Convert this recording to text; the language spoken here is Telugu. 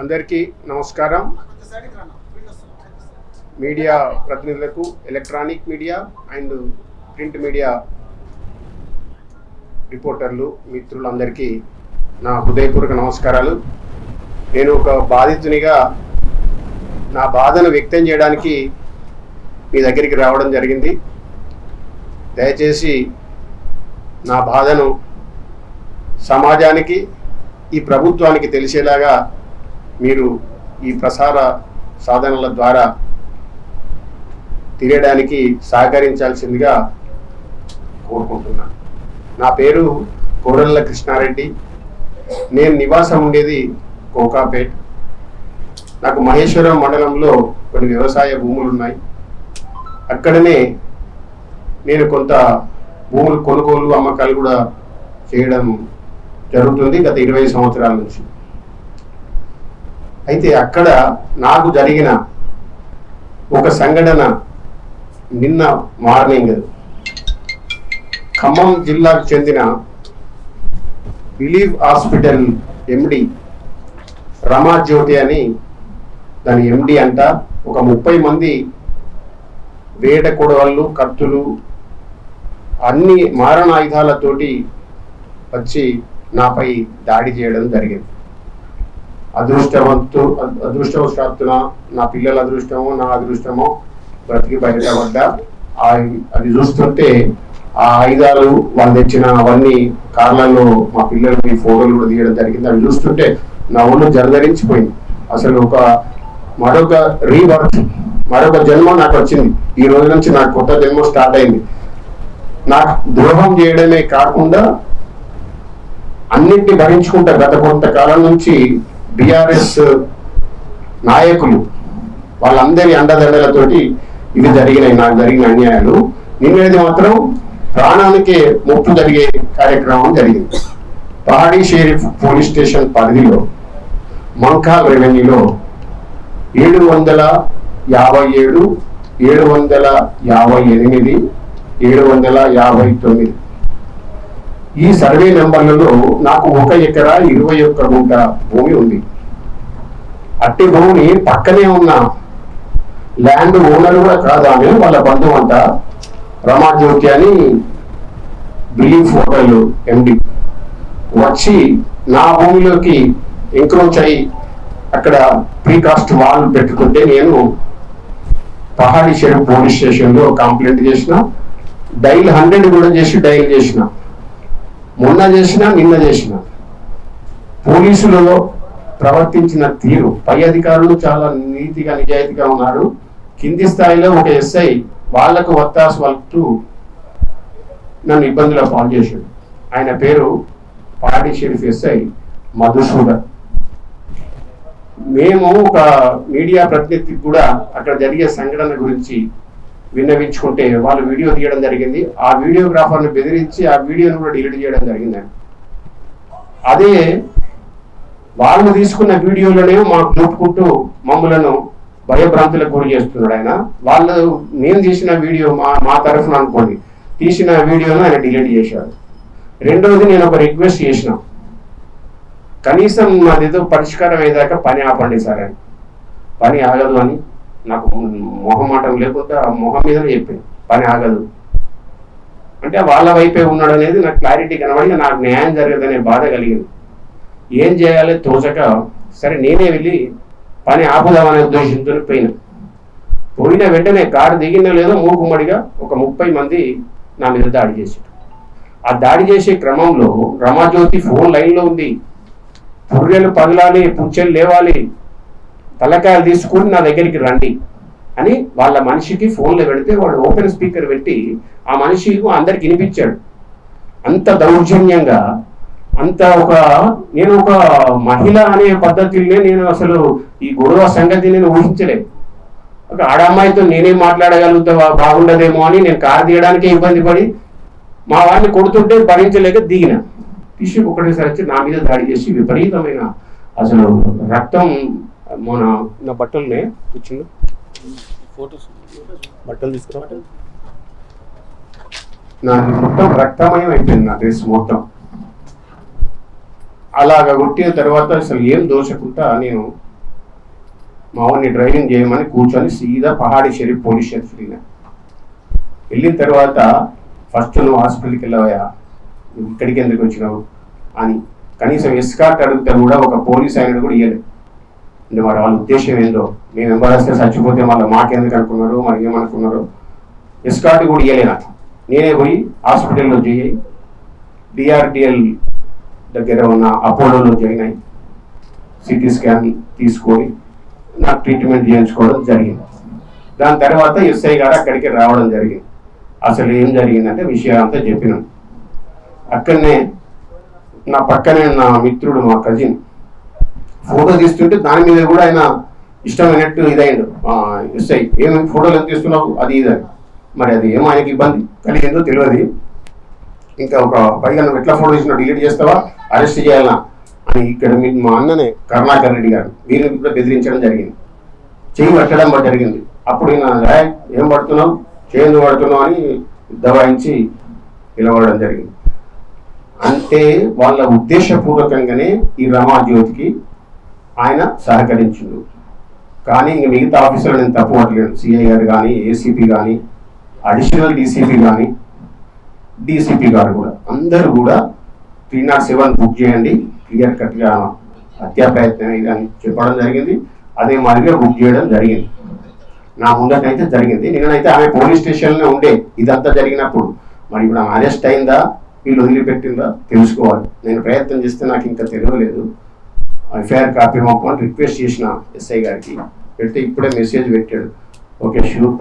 అందరికీ నమస్కారం. మీడియా ప్రతినిధులకు electronic media and print media రిపోర్టర్లు మిత్రులందరికీ నా హృదయపూర్వక నమస్కారాలు. నేను ఒక బాధితునిగా నా బాధను వ్యక్తం చేయడానికి మీ దగ్గరికి రావడం జరిగింది. దయచేసి నా బాధను సమాజానికి ఈ ప్రభుత్వానికి తెలిసేలాగా మీరు ఈ ప్రసార సాధనల ద్వారా తిరగడానికి సహకరించాల్సిందిగా కోరుకుంటున్నాను. నా పేరు కోరల్ల కృష్ణారెడ్డి. నేను నివాసం ఉండేది కోకాపేట్. నాకు మహేశ్వరం మండలంలో కొన్ని వ్యవసాయ భూములు ఉన్నాయి. అక్కడనే నేను కొంత భూములు కొనుగోలు అమ్మకాలు కూడా చేయడం జరుగుతుంది గత ఇరవై సంవత్సరాల నుంచి. అయితే అక్కడ నాకు జరిగిన ఒక సంఘటన నిన్న మార్నింగ్. ఖమ్మం జిల్లాకు చెందిన బిలీవ్ హాస్పిటల్ ఎండి రమాజ్యోతి అని దాని ఎండి అంట. ఒక ముప్పై మంది వేట కొడవళ్ళు కత్తులు అన్ని మారణాయుధాలతోటి వచ్చి నాపై దాడి చేయడం జరిగింది. అదృష్టవంతు అదృష్టవశాత్తున నా పిల్లల అదృష్టమో నా అదృష్టమో బ్రతికి బయటపడ్డా అది చూస్తుంటే ఆ ఆయుధాలు వాళ్ళు తెచ్చిన అవన్నీ కార్లలో మా పిల్లలకి ఫోటోలు కూడా తీయడం జరిగింది. అవి చూస్తుంటే నా ఒళ్ళు జలధరించిపోయింది. అసలు ఒక మరొక రీబర్త్ మరొక జన్మ నాకు వచ్చింది. ఈ రోజు నుంచి నాకు కొత్త జన్మ స్టార్ట్ అయింది. నాకు ద్రోహం చేయడమే కాకుండా అన్నింటిని భరించుకుంటా గత కొంతకాలం నుంచి బీఆర్ఎస్ నాయకులు వాళ్ళందరి అండదండలతోటి ఇది జరిగినాయి నాకు జరిగిన అన్యాయాలు. నిన్నది మాత్రం ప్రాణానికే ముప్పు జరిగే కార్యక్రమం జరిగింది. పహాడీ షేరిఫ్ పోలీస్ స్టేషన్ పరిధిలో మంకాల్ రెవెన్యూలో ఏడు వందల యాభై ఏడు ఏడు వందల యాభై ఎనిమిది ఏడు వందల యాభై తొమ్మిది ఈ సర్వే నెంబర్లలో నాకు ఒక ఎకరా ఇరవై ఒక్క గుంట భూమి ఉంది. అట్టి భూమి పక్కనే ఉన్న ల్యాండ్ ఓనర్ కూడా కాదు ఆమె వాళ్ళ బంధువు అంట రమాజ్యోతి అని బిలీఫ్ హోటల్ ఎండి. వచ్చి నా భూమిలోకి ఎంక్రోచ్ అయ్యి అక్కడ ప్రీకాస్ట్ వాల్ పెట్టుకుంటే నేను పహాడీ షరీఫ్ పోలీస్ స్టేషన్లో కంప్లైంట్ చేసిన డైల్ హండ్రెడ్ కూడా చేసి డైల్ చేసిన. మొన్న చేసిన నిన్న చేసిన. పోలీసులలో ప్రవర్తించిన తీరు. పై అధికారులు చాలా నీతిగా నిజాయితీగా ఉన్నారు. కింది స్థాయిలో ఒక ఎస్ఐ వాళ్ళకు వత్తాసు వలుపుతూ నన్ను ఇబ్బందుల పాలు చేశాడు. ఆయన పేరు పాడి షరీఫ్ ఎస్ఐ మధుసూదన్. మేము ఒక మీడియా ప్రతినిధికి కూడా అక్కడ జరిగే సంఘటన గురించి విన్నవించుకుంటే వాళ్ళు వీడియో తీయడం జరిగింది. ఆ వీడియోగ్రాఫర్ని బెదిరించి ఆ వీడియోను కూడా డిలీట్ చేయడం జరిగింది. అదే వాళ్ళు తీసుకున్న వీడియోలోనే మాకు చూపుకుంటూ మమ్మలను భయభ్రాంతులకు గురి చేస్తున్నాడు ఆయన. వాళ్ళు నేను తీసిన వీడియో మా మా తరఫున అనుకోండి తీసిన వీడియోను ఆయన డిలీట్ చేశాడు. రెండవది నేను ఒక రిక్వెస్ట్ చేసిన. కనీసం మాదేదో పరిష్కారం అయ్యేదాకా పని ఆపండి సార్ అని పని ఆగదు అని నాకు మొహమాటం లేకపోతే ఆ మొహం మీద చెప్పింది. పని ఆగదు. అంటే వాళ్ళ వైపే ఉన్నాడు అనేది నాకు క్లారిటీ కనబడి నాకు న్యాయం జరగదనే బాధ కలిగింది. ఏం చేయాలి? తోచక సరే నేనే వెళ్ళి పని ఆపుదామనే ఉద్దేశంతో పోయిన. పోయిన వెంటనే కారు దిగిన లేదో మూకుమ్మడిగా ఒక ముప్పై మంది నా మీద దాడి చేశారు. ఆ దాడి చేసే క్రమంలో రమాజ్యోతి ఫోన్ లైన్లో ఉంది. పుర్రెలు పగలాలి పుచ్చెలు లేవాలి తలకాయలు తీసుకుని నా దగ్గరికి రండి అని వాళ్ళ మనిషికి ఫోన్లో పెడితే వాడు ఓపెన్ స్పీకర్ పెట్టి ఆ మనిషి అందరికి వినిపించాడు. అంత దౌర్జన్యంగా అంత ఒక నేను ఒక మహిళ అనే పద్ధతిలోనే నేను అసలు ఈ గొడవ సంగతి నేను ఊహించలేదు. ఒక ఆడమ్మాయితో నేనేం మాట్లాడగలుగుతా బాగుండదేమో అని నేను కారు తీయడానికే ఇబ్బంది పడి మా వాడిని కొడుతుంటే భరించలేక దిగిన. టిష్యూ ఒకటేసారి వచ్చి నా మీద దాడి చేసి విపరీతమైన అసలు రక్తం మన నా బట్టల్ని కూర్చుండు. ఫోటోస్ బట్టలు తీసుకురా నాకు మొత్తం రక్తమయం అయిపోయింది నా డ్రెస్ మొత్తం. అలాగ కొట్టిన తర్వాత అసలు ఏం దోషకుండా నేను మా వాడిని డ్రైవింగ్ చేయమని కూర్చొని సీదా పహాడి షరీఫ్ పోలీస్ స్టేషన్ వెళ్ళిన వెళ్ళిన తర్వాత ఫస్ట్ నువ్వు హాస్పిటల్కి వెళ్ళవయా నువ్వు ఇక్కడికి ఎందుకు వచ్చినావు అని కనీసం ఎస్కాట్ అడిగితే కూడా ఒక పోలీస్ ఆయన కూడా ఇవ్వలేదు అంటే మరి వాళ్ళ ఉద్దేశం ఏందో? మేము ఎంబరాస్తే చచ్చిపోతే వాళ్ళ మాకెందుకు అనుకున్నారు? మరి ఏమనుకున్నారు? ఎస్కాట్ కూడా ఇవ్వలే నాకు నేనే పోయి హాస్పిటల్లో చేయి డిఆర్డిఎల్ దగ్గర ఉన్న అపోలోలో జాయిన్ అయ్యి సిటీ స్కాన్ తీసుకొని నాకు ట్రీట్మెంట్ చేయించుకోవడం జరిగింది. దాని తర్వాత ఎస్ఐ గారు అక్కడికి రావడం జరిగింది. అసలు ఏం జరిగిందంటే విషయాలంతా అంతా చెప్పినాను. అక్కడనే నా పక్కనే నా మిత్రుడు మా కజిన్ ఫోటో తీస్తుంటే దాని మీద కూడా ఆయన ఇష్టమైనట్టు ఇదైండు ఆ, ఎస్ఐ ఏమి ఫోటోలు ఎంత తీస్తున్నావు? అది ఇదని మరి అది ఏమో ఆయనకి ఇబ్బంది. కలిగిందో తెలియదు. ఇంకా ఒక పైగా నువ్వు ఎట్లా ఫోటో తీసినా డిలీట్ చేస్తావా? అరెస్ట్ చేయాలా? అని ఇక్కడ మీ మా అన్ననే కరుణాకర్ రెడ్డి గారు. వీరిని కూడా బెదిరించడం జరిగింది. చేయి పట్టడం జరిగింది. అప్పుడు ఈయన ఏం పడుతున్నావు? చేయందు పడుతున్నావు అని దబాయించి నిలబడడం జరిగింది. అంటే వాళ్ళ ఉద్దేశపూర్వకంగానే ఈ రమాజ్యోతికి ఆయన సహకరించిండు కానీ ఇంక మిగతా ఆఫీసర్లు నేను తప్పు పట్టలేను. సిఐ గారు కానీ ఏసీపీ కానీ అడిషనల్ డీసీపీ కానీ డీసీపీ గారు కూడా. అందరూ కూడా త్రీ నాట్ సెవెన్ బుక్ చేయండి. క్లియర్ కట్గా హత్యా ప్రయత్నం ఇది అని చెప్పడం జరిగింది. అదే మాదిరిగా బుక్ చేయడం జరిగింది. నా ముందటైతే జరిగింది. నిన్ననైతే ఆమె పోలీస్ స్టేషన్లో ఉండే. ఇదంతా జరిగినప్పుడు. మరి ఇప్పుడు ఆమె అరెస్ట్ అయిందా? వీళ్ళు వదిలిపెట్టిందా? తెలుసుకోవాలి. నేను ప్రయత్నం చేస్తే నాకు ఇంకా తెలియలేదు. ఎఫ్ఐఆర్ కాపీ పంపమని రిక్వెస్ట్ చేసిన ఎస్ఐ గారికి. పెడితే ఇప్పుడే మెసేజ్ పెట్టాడు. Okay sure